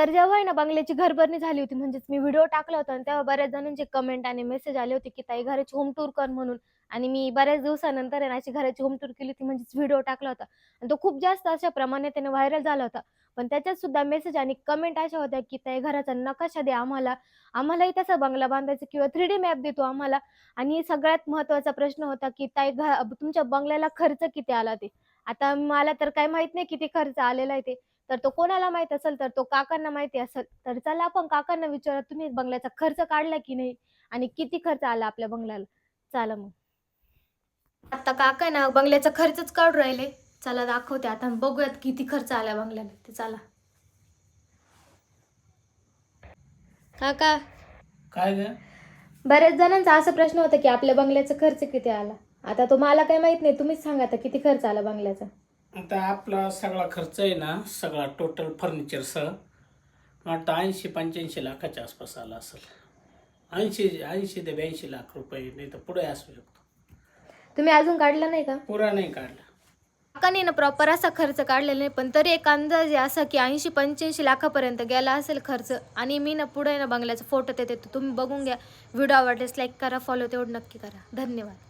तर जेव्हा आहे ना बंगल्याची घरभरणी झाली होती म्हणजेच मी व्हिडिओ टाकला होता आणि तेव्हा बऱ्याच जणांचे कमेंट आणि मेसेज आले होते की ताई घराची होम टूर कर म्हणून. आणि मी बऱ्याच दिवसानंतर आहे ना अशी घराची होम टूर केली होती म्हणजेच व्हिडिओ टाकला होता. आणि तो खूप जास्त अशा प्रमाणे त्याने व्हायरल झाला होता. पण त्याच्यात सुद्धा मेसेज आणि कमेंट अशा होत्या की ताई घराचा नकाशा द्या आम्हाला. आम्हालाही तसा बंगला बांधायचा किंवा थ्री डी मॅप देतो आम्हाला. आणि सगळ्यात महत्त्वाचा प्रश्न होता की ताई घ तुमच्या बंगल्याला खर्च किती आला ते? आता मला तर काही माहीत नाही किती खर्च आलेला आहे ते. तर तो कोणाला माहीत असेल तर तो काकांना माहिती असेल. तर चला आपण काकांना विचारा तुम्ही बंगल्याचा खर्च काढला की नाही? आणि किती खर्च आला आपल्या बंगल्याला? चला मग. आता काका ना बंगल्याचा खर्चच काढून राहिले. चला दाखवते आता बघूयात किती खर्च आला बंगल्याला. ते चला. काका. काय ग? बऱ्याच जणांचा असा प्रश्न होता की आपल्या बंगल्याचा खर्च किती आला? आता तो मला काही माहीत नाही. तुम्हीच सांगा आता किती खर्च आला बंगल्याचा? आता आपला सगळा खर्च आहे ना सगळा टोटल फर्निचरसह वाटतं ऐंशी पंच्याऐंशी लाखाच्या आसपास आला असेल. ऐंशी ऐंशी ते ब्याऐंशी लाख रुपये नाही तर पुढे असू शकतो. तुम्ही अजून काढला नाही का? पुरा नाही काढला. काकाने ना प्रॉपर असा खर्च काढलेला नाही पण तरी एक अंदाज आहे असा की ऐंशी पंच्याऐंशी लाखापर्यंत गेला असेल खर्च. आणि मी ना पुढे ना बंगल्याचा फोटो देते तुम्ही बघून घ्या. व्हिडिओ आवडल्यास लाईक करा फॉलो तेवढं नक्की करा. धन्यवाद.